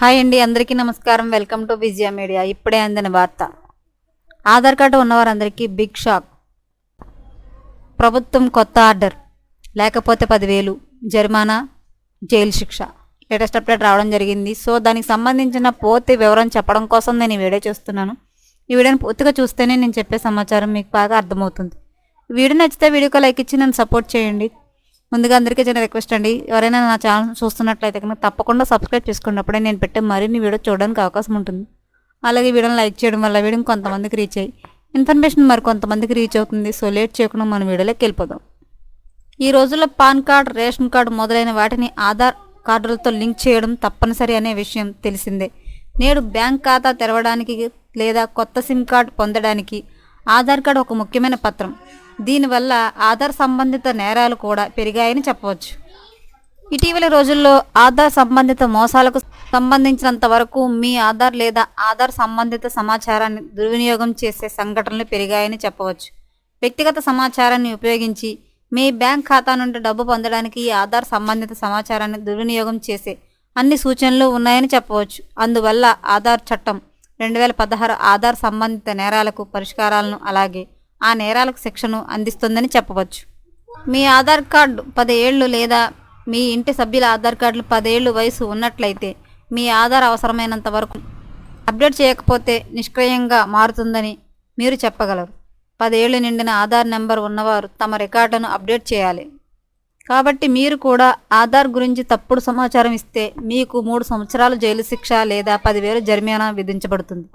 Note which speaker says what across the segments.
Speaker 1: Hi అండి అందరికీ నమస్కారం. Welcome to Vijaya media. ఇప్పుడే అందిన వార్త. ఆధార్ కార్డు ఉన్నవారందరికీ బిగ్ షాక్. ప్రభుత్వం కొత్త ఆర్డర్. లేకపోతే పదివేలు. జరిమానా? జైలు శిక్ష. లేటెస్ట్ అప్డేట్ రావడం జరిగింది. సో దానికి సంబంధించిన పూర్తి వివరం చెప్పడం కోసం నేను ఈ వీడియో చేస్తున్నాను. ఈ వీడియోని పూర్తిగా చూస్తేనే నేను చెప్పే సమాచారం మీకు బాగా అర్థమవుతుంది. వీడియో నచ్చితే వీడియోకి లైక్ ఇచ్చి నన్ను సపోర్ట్ చేయండి. ముందుగా అందరికీ చిన్న రిక్వెస్ట్ అండి. ఎవరైనా నా ఛానల్ చూస్తున్నట్లయితే కనుక తప్పకుండా సబ్స్క్రైబ్ చేసుకున్నప్పుడే నేను పెట్టే మరిన్ని వీడియో చూడడానికి అవకాశం ఉంటుంది. అలాగే వీడియోని లైక్ చేయడం వల్ల వీడియో కొంతమందికి రీచ్ అయ్యి ఇన్ఫర్మేషన్ మరి కొంతమందికి రీచ్ అవుతుంది. సో లేట్ చేయకుండా మన వీడియోలోకి వెళ్ళిపోదాం. ఈ రోజుల్లో పాన్ కార్డ్ రేషన్ కార్డు మొదలైన వాటిని ఆధార్ కార్డులతో లింక్ చేయడం తప్పనిసరి అనే విషయం తెలిసిందే. నేడు బ్యాంక్ ఖాతా తెరవడానికి లేదా కొత్త సిమ్ కార్డు పొందడానికి ఆధార్ కార్డు ఒక ముఖ్యమైన పత్రం. దీనివల్ల ఆధార్ సంబంధిత నేరాలు కూడా పెరిగాయని చెప్పవచ్చు. ఇటీవల రోజుల్లో ఆధార్ సంబంధిత మోసాలకు సంబంధించినంత వరకు మీ ఆధార్ లేదా ఆధార్ సంబంధిత సమాచారాన్ని దుర్వినియోగం చేసే సంఘటనలు పెరిగాయని చెప్పవచ్చు. వ్యక్తిగత సమాచారాన్ని ఉపయోగించి మీ బ్యాంక్ ఖాతా నుండి డబ్బు పొందడానికి ఈ ఆధార్ సంబంధిత సమాచారాన్ని దుర్వినియోగం చేసే అన్ని సూచనలు ఉన్నాయని చెప్పవచ్చు. అందువల్ల ఆధార్ చట్టం రెండు వేల పదహారు ఆధార్ సంబంధిత నేరాలకు పరిష్కారాలను అలాగే ఆ నేరాలకు శిక్షను అందిస్తుందని చెప్పవచ్చు. మీ ఆధార్ కార్డు పదేళ్ళు లేదా మీ ఇంటి సభ్యుల ఆధార్ కార్డులు పదేళ్ళు వయసు ఉన్నట్లయితే మీ ఆధార్ అవసరమైనంత వరకు అప్డేట్ చేయకపోతే నిష్క్రియంగా మారుతుందని మీరు చెప్పగలరు. పదేళ్ళు నిండిన ఆధార్ నెంబర్ ఉన్నవారు తమ రికార్డును అప్డేట్ చేయాలి. కాబట్టి మీరు కూడా ఆధార్ గురించి తప్పుడు సమాచారం ఇస్తే మీకు మూడు సంవత్సరాల జైలు శిక్ష లేదా పదివేలు జరిమానా విధించబడుతుంది.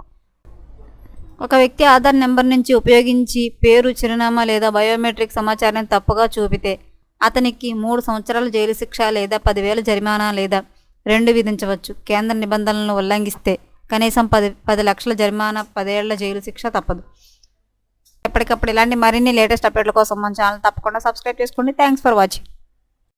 Speaker 1: ఒక వ్యక్తి ఆధార్ నెంబర్ నుంచి ఉపయోగించి పేరు చిరునామా లేదా బయోమెట్రిక్ సమాచారాన్ని తప్పుగా చూపితే అతనికి మూడు సంవత్సరాల జైలు శిక్ష లేదా పదివేల జరిమానా లేదా రెండు విధించవచ్చు. కేంద్ర నిబంధనలను ఉల్లంఘిస్తే కనీసం పది పది లక్షల జరిమానా పదేళ్ళ జైలు శిక్ష తప్పదు. ఎప్పటికప్పుడు ఇలాంటి మరిన్ని లేటెస్ట్ అప్డేట్ల కోసం మన ఛానల్ తప్పకుండా సబ్స్క్రైబ్ చేసుకోండి. Thanks for watching